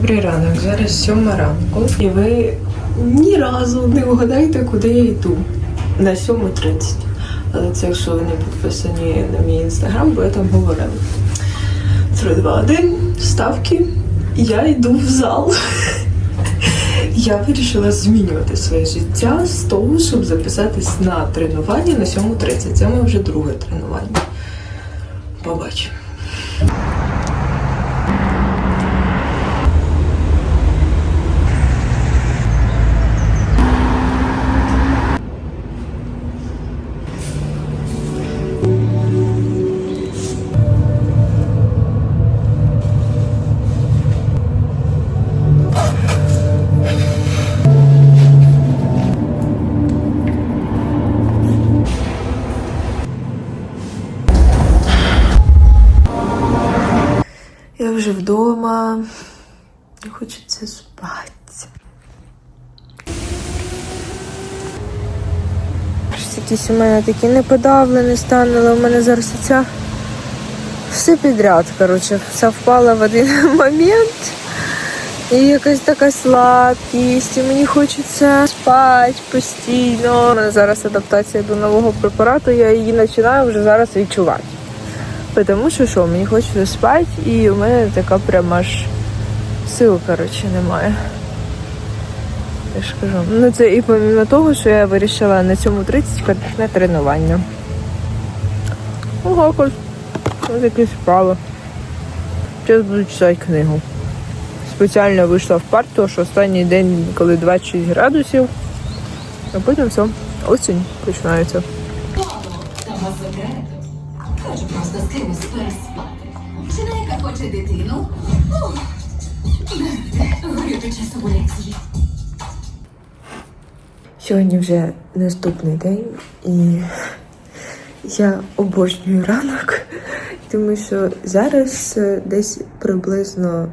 Добрий ранок, зараз сьома ранку, і ви ні разу не вгадаєте, куди я йду. На 7.30. Але це якщо ви не підписані на мій інстаграм, бо я там говорила. 3, 2, 1, ставки. Я йду в зал. Я вирішила змінювати своє життя з того, щоб записатись на тренування на 7.30. Це моє вже друге тренування. Побачимо. Вже вдома. Хочеться спати. Якісь у мене такі неподавлені стан, але у мене зараз ця все підряд, коротше, все впало в один момент. І якась така слабкість, і мені хочеться спати постійно. У мене зараз адаптація до нового препарату, я її починаю вже зараз відчувати. Тому що що, мені хочеться спати, і у мене така прям аж сил, коротше, немає. Я ж кажу. Ну це і помимо того, що я вирішила на цьому 30 на тренування. Ого, ось ось такі. Зараз буду читати книгу. Спеціально вийшла в парк, тому що останній день, коли 26 градусів, а потім все, осінь починається. Хоче дитину. Часу лекції. Сьогодні вже наступний день, і я обожнюю ранок, тому що зараз е, десь приблизно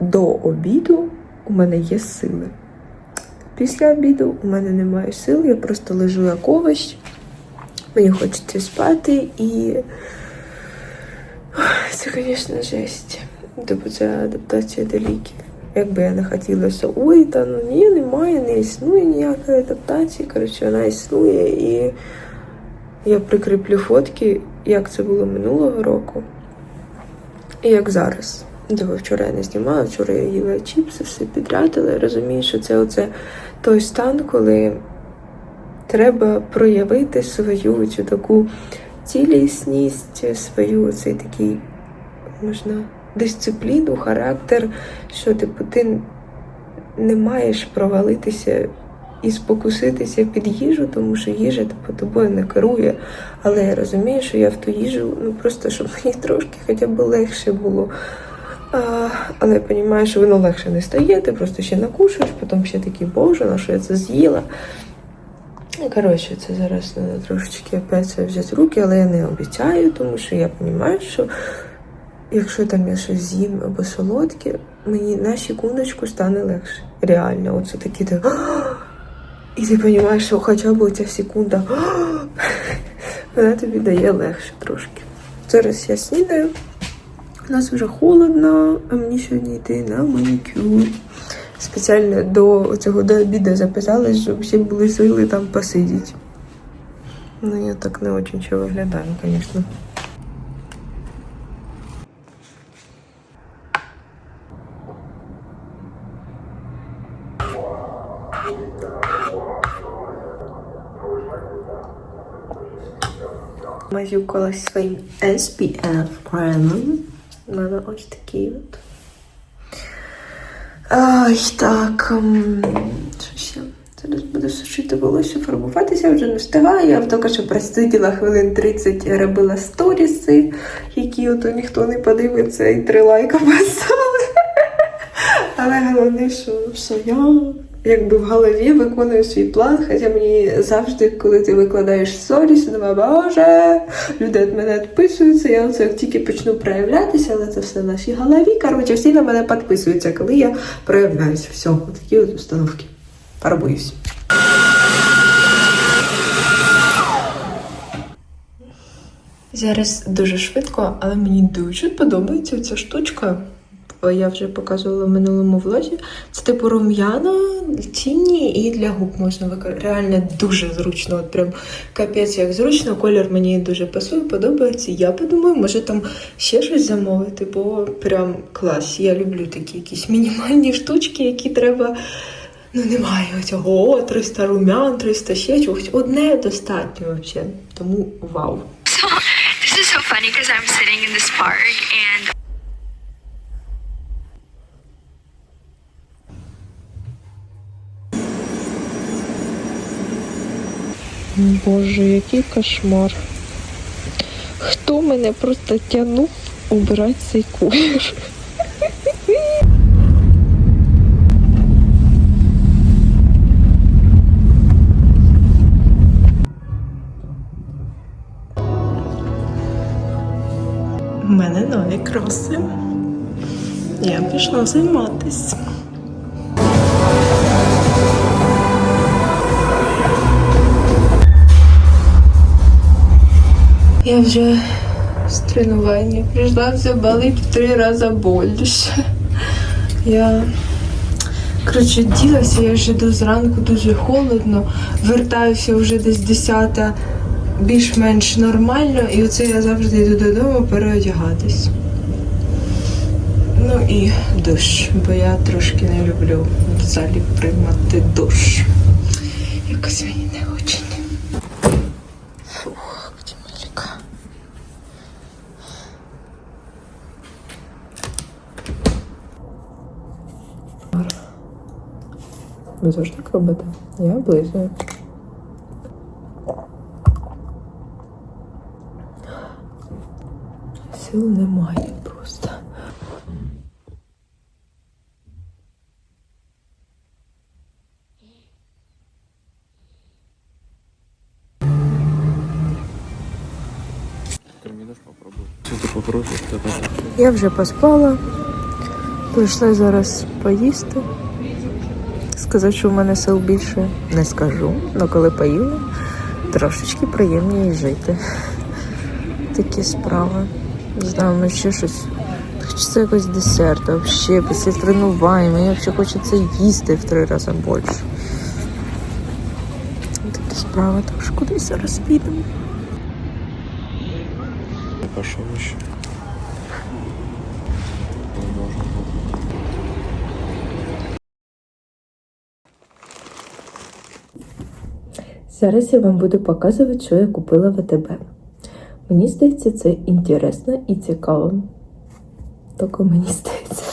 до обіду у мене є сили. Після обіду у мене немає сил, я просто лежу як овощ. Мені хочеться спати і це, звісно, жесть. Тобто це адаптація до ліків. Якби я не хотілося, ой, та ну ні, немає, не існує ніякої адаптації. Коротше, вона існує і я прикріплю фотки, як це було минулого року. І як зараз. Тобто вчора я не знімала, вчора я їла чіпси, все підряд, але я розумію, що це оце той стан, коли треба проявити свою цю таку цілісність, свою цей такий, можна, дисципліну, характер, що типу ти не маєш провалитися і спокуситися під їжу, тому що їжа типу, тобою не керує. Але я розумію, що я в ту їжу, ну просто щоб мені трошки хоча б легше було. А, але я розумію, що воно легше не стає, ти просто ще накушаєш, потім ще такий, боже, на що я це з'їла. Ну, Коротше, це зараз треба трошечки опять це взяти руки, але я не обіцяю, тому що я розумію, що якщо там я щось з'їм або солодке, мені на секундочку стане легше. Реально, оце такі ти. І ти розумієш, що хоча б ця секунда вона тобі дає легше трошки. Зараз я снідаю. У нас вже холодно, а мені сьогодні йти на манікюр. Спеціально до цього до обіду записалась, щоб всі були сили там посидіти. Ну, я так не дуже чого виглядаю, звісно. Мазюкалась своїм SPF кремом. У мене ось такий от. Ай, так. ем, Що ще? Зараз буду сушити волосся, фарбуватися, вже не встигаю. Я тільки що просиділа хвилин 30, робила сторіси, які ото ніхто не подивиться і три лайка поставили. Але головне, що, що я якби в голові виконую свій план, хоча мені завжди, коли ти викладаєш сторіс, думаю, боже, люди від мене відписуються, я оце як тільки почну проявлятися, але це все в нашій голові. Коротше, всі на мене підписуються, коли я проявляюся. Все, такі от установки. Фарбуюсь. Зараз дуже швидко, але мені дуже подобається ця штучка. О, я вже показувала в минулому влозі. Це типу рум'яна, тіні і для губ можна використати. Реально дуже зручно. От прям капець як зручно. Колір мені дуже пасує, подобається. Я подумаю, може там ще щось замовити, бо прям клас. Я люблю такі якісь мінімальні штучки, які треба. Ну, немає цього о, 300 румян, 300 ще чогось. Одне достатньо взагалі. Тому вау. So this is so funny because I'm sitting in this park and Боже, який кошмар. Хто мене просто тягнув убирати цей колір? У мене нові кроси. Я пішла займатися. Я вже з тренування прийшла, все болить в три рази більше. Я коротше ділася, я вже до зранку дуже холодно, вертаюся вже десь 10 більш-менш нормально, і оце я завжди йду додому переодягатись. Ну і душ, бо я трошки не люблю в залі приймати душ. Якось мені не очень. Ви теж так робите? Я облизую. Сил немає просто. Я вже поспала. Прийшла зараз поїсти. Сказати, що в мене сил більше не скажу, але коли поїла, трошечки приємніше жити. Такі справи. Не знаю, ну ще щось. Хочеться якось десерту, взагалі, після тренувань. Мені взагалі хочеться їсти в три рази більше. Такі справи, так що кудись зараз підемо. Я пошел еще. Ну, можно Зараз я вам буду показувати, що я купила в АТБ. Мені здається, це інтересно і цікаво. Тільки мені здається.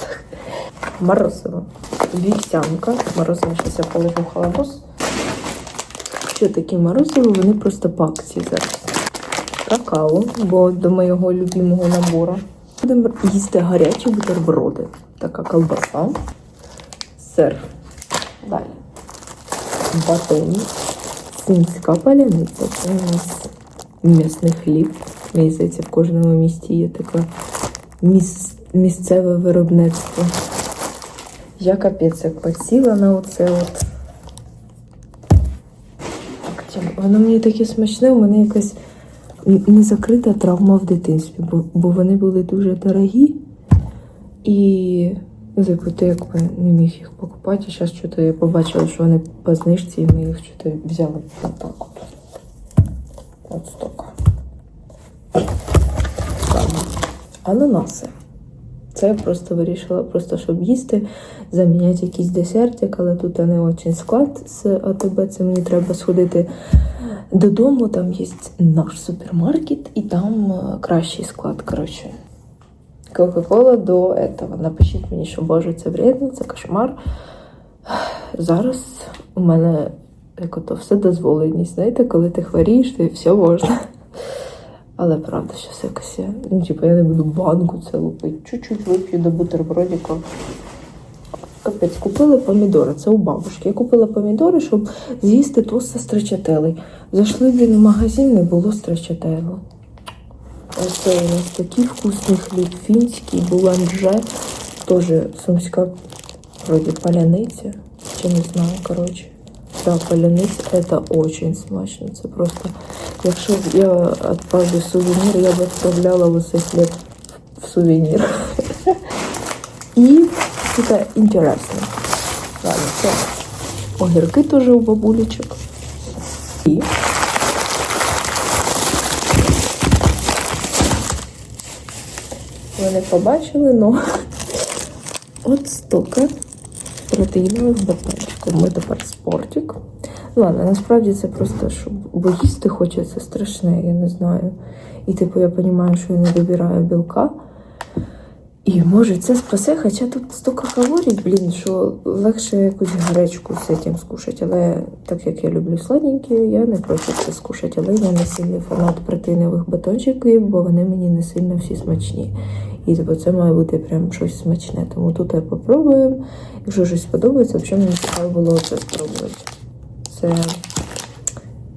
Морозиво. Вівсянка. Морозиво, зараз я положу в холодос. Що таке морозиво? Вони просто по акції зараз. Какао, бо до моєго любимого набору. Будемо їсти гарячі бутерброди. Така колбаса, сир. Далі. Батон. Сінська паляниця. Це у нас м'ясний хліб. Мені здається, в кожному місті є таке міс... місцеве виробництво. Я капець як посіла на оце от. Воно мені таке смачне, у мене якась не закрита травма в дитинстві, бо, бо вони були дуже дорогі. І ну, типу, ти якби не міг їх покупати. А зараз що я побачила, що вони по знижці, і ми їх що взяли отак от. Стока. Ананаси. Це я просто вирішила, просто щоб їсти, заміняти якийсь десертик, але тут не дуже склад з АТБ. Це мені треба сходити додому. Там є наш супермаркет, і там е, кращий склад. Коротше. Кока-кола до этого. Напишіть мені, що боже, це вредно, це кошмар. Зараз у мене як ото все дозволеність. Знаєте, коли ти хворієш, то все можна. Але правда, що якось я. Ну, типу, я не буду банку це лупити. Чуть-чуть вип'ю до бутербродика. Капець, купили помідори. Це у бабушки. Я купила помідори, щоб з'їсти тост строчателей. Зайшли блін, в магазин, не було строчателу. Оце у нас такий вкусний хліб фінський, буландже. Тоже сумська вроде паляниця. Чи не знаю, коротше. Да, паляниця это очень смачно. Це просто. Якщо б я відправлю сувенір, я б відправляла ось цей хліб в сувенір. І тут інтересно. Ладно, це огірки теж у бабулечок. І ви не побачили, но от стільки протеїнових батончиків. Ми тепер спортик. Ну, Ладно, насправді це просто, щоб бо їсти хочеться страшне, я не знаю. І типу я розумію, що я не добираю білка. І може це спасе, хоча тут стільки калорій, блін, що легше якусь гречку з цим скушати. Але так як я люблю сладенькі, я не проти це скушати. Але я не сильний фанат протеїнових батончиків, бо вони мені не сильно всі смачні. І типу, це має бути прям щось смачне. Тому тут я попробую. Якщо щось сподобається, взагалі мені цікаво було це спробувати. Це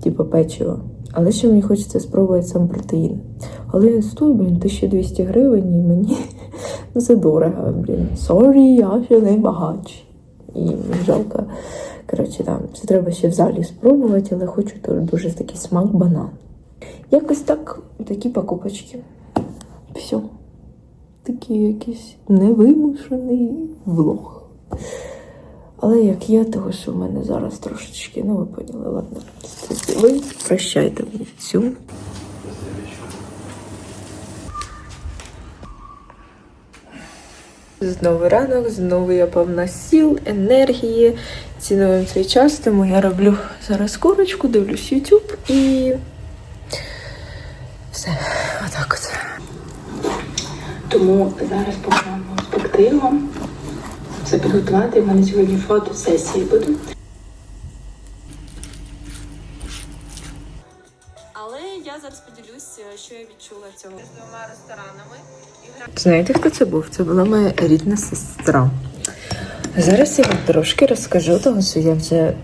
типу печиво. Але ще мені хочеться спробувати сам протеїн. Але стоїть, блін, 1200 гривень і мені ну, це дорого, блін. Сорі, я ще не багач. І жалко. Коротше, там, це треба ще в залі спробувати, але хочу теж дуже такий смак банан. Якось так, такі покупочки. Все. Такий якийсь невимушений влог. Але як є, того, що в мене зараз трошечки, ну ви поняли, ладно. Ви прощайте мені цю. Знову ранок, знову я повна сіл, енергії. Цінуємо цей час, тому я роблю зараз курочку, дивлюсь YouTube і все, отак от. Тому зараз покажемо спекти вам. Все підготувати. У мене сьогодні фотосесії будуть. Але я зараз поділюсь, що я відчула цього. з двома ресторанами. Знаєте, хто це був? Це була моя рідна сестра. Зараз я вам трошки розкажу того, що я вже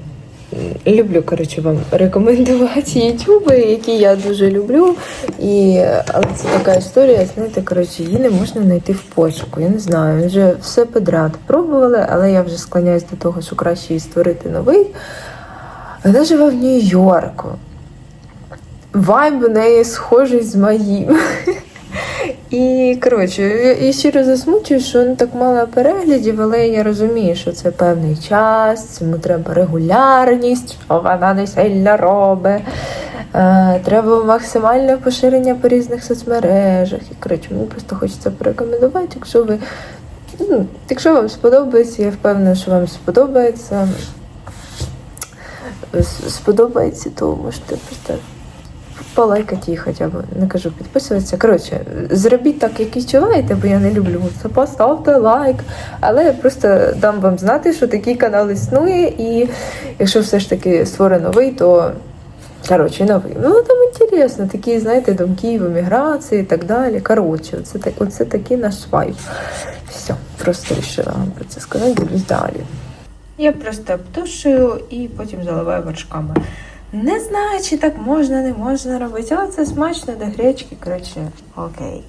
люблю коротше, вам рекомендувати ютуби, які я дуже люблю. І, але це така історія, знаєте, коротше, її не можна знайти в пошуку. Я не знаю, вже все подряд пробували, але я вже склоняюсь до того, що краще її створити новий. Вона живе в Нью-Йорку. Вайб у неї схожий з моїм. І коротше, я щиро засмучую, що не так мало переглядів, але я розумію, що це певний час, цьому треба регулярність, що вона не сильно робить. Е, треба максимальне поширення по різних соцмережах. І коротше, мені просто хочеться порекомендувати, якщо ви. Ну, якщо вам сподобається, я впевнена, що вам сподобається. Сподобається, то можете просто полайкати її хоча б, не кажу підписуватися. Коротше, зробіть так, як відчуваєте, бо я не люблю. Поставте лайк. Але я просто дам вам знати, що такий канал існує, і якщо все ж таки створений новий, то коротше, новий. Ну там інтересно, такі, знаєте, думки в еміграції і так далі. Коротше, оце, оце такий наш вайб. Все, просто вирішила вам про це сказати, дивлюсь далі. Я просто обтушую і потім заливаю вершками. Не знаю, чи так можна, не можна робити, але це смачно до гречки, коротше, окей.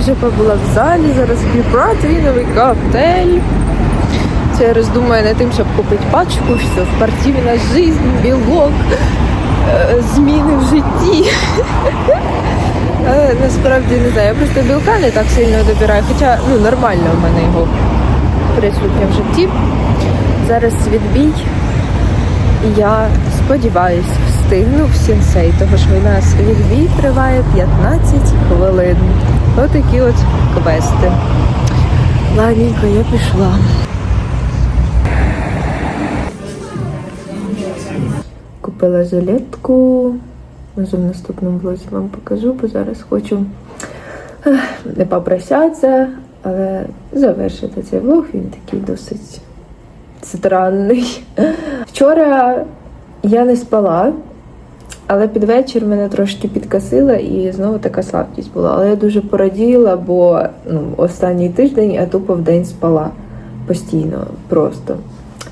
Вже побула в залі, зараз п'ю протеїновий коктейль. Це роздумаю над тим, щоб купити пачку, все, спортивна життя, білок, е, зміни в житті. Насправді не знаю, я просто білка не так сильно добираю, хоча ну, нормально в мене його присутнє в житті. Зараз відбій. Я сподіваюсь, встигну в сінсей, тому що у нас відбій триває 15 хвилин. Отакі от квести. Ладненько, я пішла. Купила жилетку. Може в наступному блозі вам покажу, бо зараз хочу не попрощатися, Але завершити цей влог він такий досить странний. Вчора я не спала, але під вечір мене трошки підкосила і знову така слабкість була. Але я дуже пораділа, бо ну, останній тиждень я тупо в день спала постійно, просто.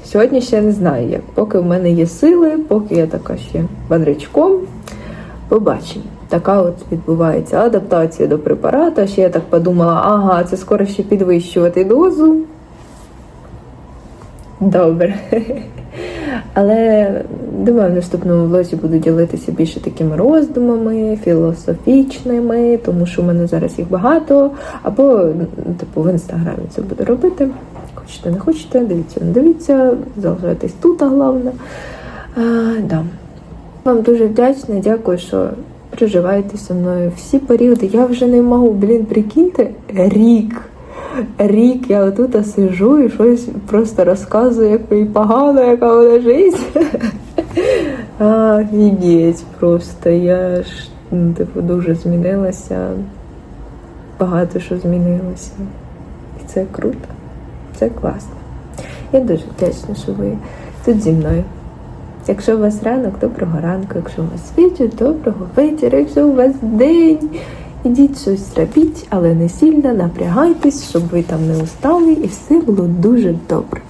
Сьогодні ще не знаю як. Поки в мене є сили, поки я така ще бодрячком, побачимо. Така от відбувається адаптація до препарата. Ще я так подумала, ага, це скоро ще підвищувати дозу. Добре. Але думаю, в наступному влозі буду ділитися більше такими роздумами, філософічними, тому що в мене зараз їх багато. Або, ну, типу, в інстаграмі це буду робити. Хочете, не хочете, дивіться, не дивіться, залишайтесь тут, а головне. А, да. Вам дуже вдячна, дякую, що проживаєте зі мною всі періоди. Я вже не можу, блін, прикиньте, рік. Рік я отут сижу і щось просто розказую, як і погано, яка вона життя. Офігеть просто. Я ж ну, типу, дуже змінилася. Багато що змінилося. І це круто. Це класно. Я дуже вдячна, що ви тут зі мною. Якщо у вас ранок, доброго ранку. Якщо у вас вечір, доброго вечора. Якщо у вас день, ідіть щось робіть, але не сильно напрягайтесь, щоб ви там не устали і все було дуже добре.